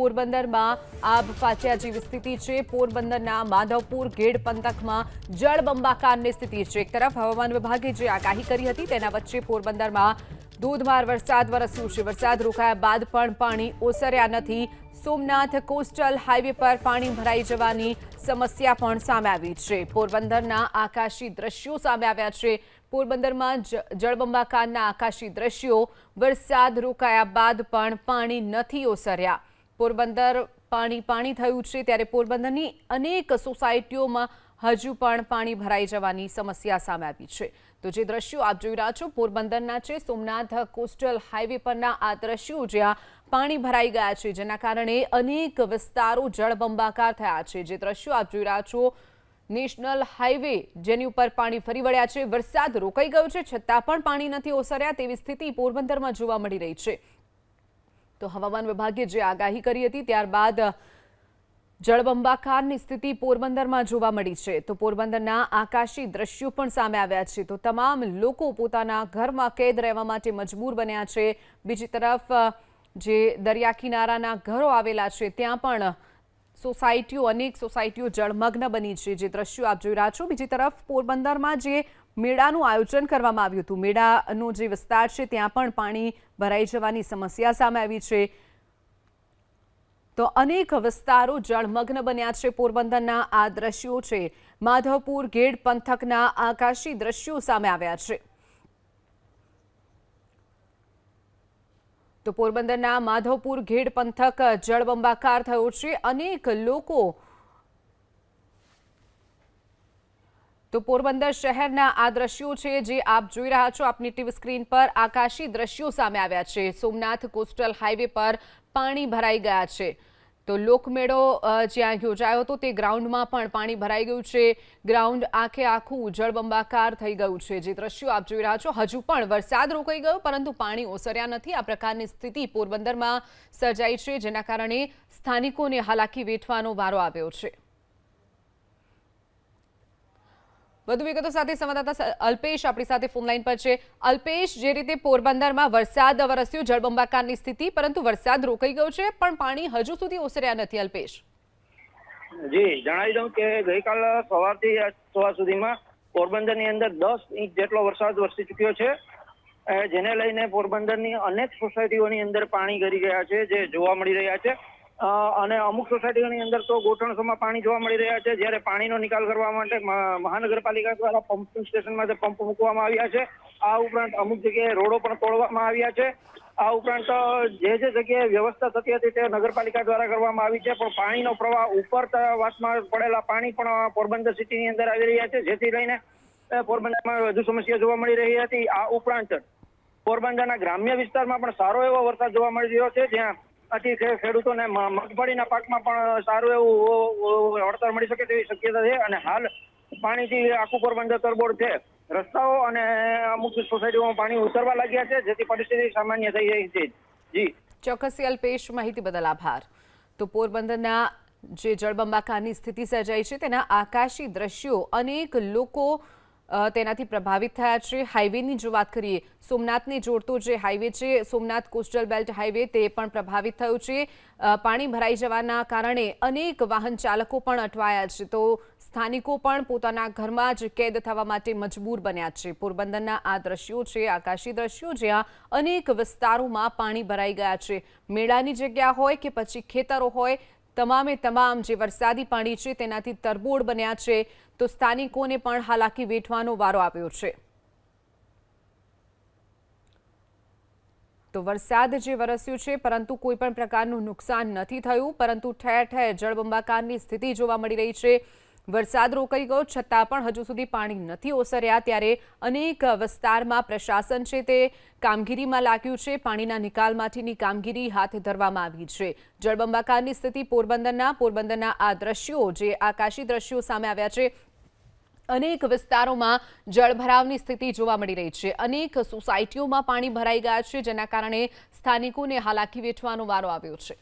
પોરબંદરમાં આબ ફાટ્યા જેવી સ્થિતિ છે. પોરબંદરના માધવપુર ગેડ પંથકમાં જળબંબાકારની સ્થિતિ છે. એક તરફ હવામાન વિભાગે જે આગાહી કરી હતી તેના વચ્ચે પોરબંદરમાં ધોધમાર વરસાદ વરસ્યો છે. વરસાદ રોકાયા બાદ પણ પાણી ઓસર્યા નથી. સોમનાથ કોસ્ટલ હાઈવે પર પાણી ભરાઈ જવાની સમસ્યા પણ સામે આવી છે. પોરબંદરના આકાશી દ્રશ્યો સામે આવ્યા છે. પોરબંદરમાં જળબંબાકારના આકાશી દ્રશ્યો. વરસાદ રોકાયા બાદ પણ પાણી નથી ઓસર્યા. પોરબંદર પાણી પાણી થયું છે ત્યારે પોરબંદરની અનેક સોસાયટીઓમાં હજુ પણ પાણી ભરાઈ જવાની સમસ્યા સામે આવી છે. તો જે દ્રશ્યો આપ જોઈ રહ્યા છો, પોરબંદરના છે સોમનાથ કોસ્ટલ હાઈવે પરના આ દ્રશ્યો જ્યાં પાણી ભરાઈ ગયા છે, જેના કારણે અનેક વિસ્તારો જળબંબાકાર થયા છે. જે દ્રશ્યો આપ જોઈ રહ્યા છો, નેશનલ હાઈવે જેની ઉપર પાણી ફરી વળ્યા છે. વરસાદ રોકાઈ ગયો છે, છતાં પણ પાણી નથી ઓસર્યા તેવી સ્થિતિ પોરબંદરમાં જોવા મળી રહી છે. તો હવામાન વિભાગે જે આગાહી કરી હતી, ત્યારબાદ જળબંબાકારની સ્થિતિ પોરબંદરમાં જોવા મળી છે. તો પોરબંદરના આકાશી દ્રશ્યો પણ સામે આવ્યા છે. તો તમામ લોકો પોતાના ઘરમાં કેદ રહેવા માટે મજબૂર બન્યા છે. બીજી તરફ, જે દરિયા કિનારાના ઘરો આવેલા છે, ત્યાં પણ સોસાયટીઓ, અનેક સોસાયટીઓ જળમગ્ન બની છે. જે દ્રશ્યો આપ જોઈ રહ્યા છો. બીજી તરફ, પોરબંદરમાં જે મેળાનું આયોજન કરવામાં આવ્યું હતું. મેળાનો જે વિસ્તાર છે, ત્યાં પણ પાણી ભરાઈ જવાની સમસ્યા સામે આવી છે. તો અનેક વિસ્તારો જળમગ્ન બન્યા છે. પોરબંદરના આ દ્રશ્યો છે. માધવપુર ગેડ પંથકના આકાશી દ્રશ્યો સામે આવ્યા છે. તો પોરબંદરના માધવપુર ઘેડ પંથક જળબંબાકાર થયો છે. અનેક લોકો તો પોરબંદર શહેરના આ દ્રશ્યો છે જે આપ જોઈ રહ્યા છો આપની ટીવી સ્ક્રીન પર. આકાશી દ્રશ્યો સામે આવ્યા છે. સોમનાથ કોસ્ટલ હાઈવે પર પાણી ભરાઈ ગયા છે. તો લોકમેળો જ્યાં યોજાયો હતો તે ગ્રાઉન્ડમાં પણ પાણી ભરાઈ ગયું છે. ગ્રાઉન્ડ આખે આખું જળબંબાકાર થઈ ગયું છે. જે દ્રશ્યો આપ જોઈ રહ્યા છો, હજુ પણ વરસાદ રોકાઈ ગયો, પરંતુ પાણી ઓસર્યા નથી. આ પ્રકારની સ્થિતિ પોરબંદરમાં સર્જાઈ છે, જેના કારણે સ્થાનિકોને હાલાકી વેઠવાનો વારો આવ્યો છે. વધુ વિગતો સાથે સંવાદદાતા અલ્પેશ આપણી સાથે ફોનલાઈન પર છે. અલ્પેશ, જે રીતે પોરબંદરમાં વરસાદ વરસ્યો, જળબંબાકારની સ્થિતિ, પરંતુ વરસાદ રોકાઈ ગયો છે, પણ પાણી હજુ સુધી ઓસર્યા નથી, અલ્પેશ. જી, જણાવી દઉં કે ગઈકાલ સવારથી સવાર સુધીમાં પોરબંદરની અંદર દસ ઇંચ જેટલો વરસાદ વરસી ચૂક્યો છે. જેને લઈને પોરબંદરની અનેક સોસાયટીઓની અંદર પાણી ગરી ગયા છે, જે જોવા મળી રહ્યા છે. અને અમુક સોસાયટીઓની અંદર તો ગોઠણસોમાં પાણી જોવા મળી રહ્યા છે. જ્યારે પાણીનો નિકાલ કરવા માટે મહાનગરપાલિકા દ્વારા પંપિંગ સ્ટેશનમાં જે પંપ મૂકવામાં આવ્યા છે, આ ઉપરાંત અમુક જગ્યાએ રોડો પણ તોડવામાં આવ્યા છે. આ ઉપરાંત જે જે જગ્યાએ વ્યવસ્થા થતી હતી તે નગરપાલિકા દ્વારા કરવામાં આવી છે. પણ પાણીનો પ્રવાહ ઉપર વાસમાં પડેલા પાણી પણ પોરબંદર સિટીની અંદર આવી રહ્યા છે. જેથી લઈને પોરબંદરમાં વધુ સમસ્યા જોવા મળી રહી હતી. આ ઉપરાંત, પોરબંદરના ગ્રામ્ય વિસ્તારમાં પણ સારો એવો વરસાદ જોવા મળી રહ્યો છે. જ્યાં ખે- ખેડૂતોને મગફળીના પાકમાં પણ સારું એવું વળતર મળી શકે તેવી શક્યતા છે અને હાલ પાણીથી આખું પોરબંદર તરબોળ છે. રસ્તાઓ અને અમુક સોસાયટીઓમાં પાણી ઉતરવા લાગ્યા છે, જેથી પરિસ્થિતિ સામાન્ય થઈ રહી છે. જી. ચોક્કસી અલ્પેશ માહિતી બદલ આભાર. તો પોરબંદરના જે જળબંબાકારની સ્થિતિ સર્જાઈ છે, તેના આકાશી દ્રશ્યો અનેક લોકો તેનાથી પ્રભાવિત થયા છે. હાઈવેની જો વાત કરીએ, સોમનાથને જોડતો જે હાઈવે છે, સોમનાથ કોસ્ટલ બેલ્ટ હાઈવે, તે પણ પ્રભાવિત થયો છે. પાણી ભરાઈ જવાના કારણે અનેક વાહન ચાલકો પણ અટવાયા છે. તો સ્થાનિકો પણ પોતાના ઘરમાં જ કેદ થવા માટે મજબૂર બન્યા છે. પોરબંદરના આ દ્રશ્યો છે, આકાશી દ્રશ્યો, જ્યાં અનેક વિસ્તારોમાં પાણી ભરાઈ ગયા છે. મેળાની જગ્યા હોય કે પછી ખેતરો હોય તમામે તમામ જે વરસાદી પાણી છે તેનાથી તરબોળ બન્યા છે, તો સ્થાનિકોને પણ હાલાકી વેઠવાનો વારો આવ્યો છે. તો વરસાદ જે વરસ્યો છે, પરંતુ કોઈ પણ પ્રકારનું નુકસાન નથી થયું, પરંતુ ઠેર ઠેર જળબંબાકારની સ્થિતિ જોવા મળી રહી છે. વરસાદ રોકાઈ ગયો, છતાં પણ હજુ સુધી પાણી નથી ઓસર્યા. ત્યારે અનેક વિસ્તારમાં પ્રશાસન છે તે કામગીરીમાં લાગ્યું છે. પાણીના નિકાલ માટેની કામગીરી હાથ ધરવામાં આવી છે. જળબંબાકારની સ્થિતિ પોરબંદરના પોરબંદરના આ દ્રશ્યો જે આકાશી દ્રશ્યો સામે આવ્યા છે, અનેક વિસ્તારોમાં જળભરાવની સ્થિતિ જોવા મળી રહી છે. અનેક સોસાયટીઓમાં પાણી ભરાઈ ગયા છે, જેના કારણે સ્થાનિકોને હાલાકી વેઠવાનો વારો આવ્યો છે.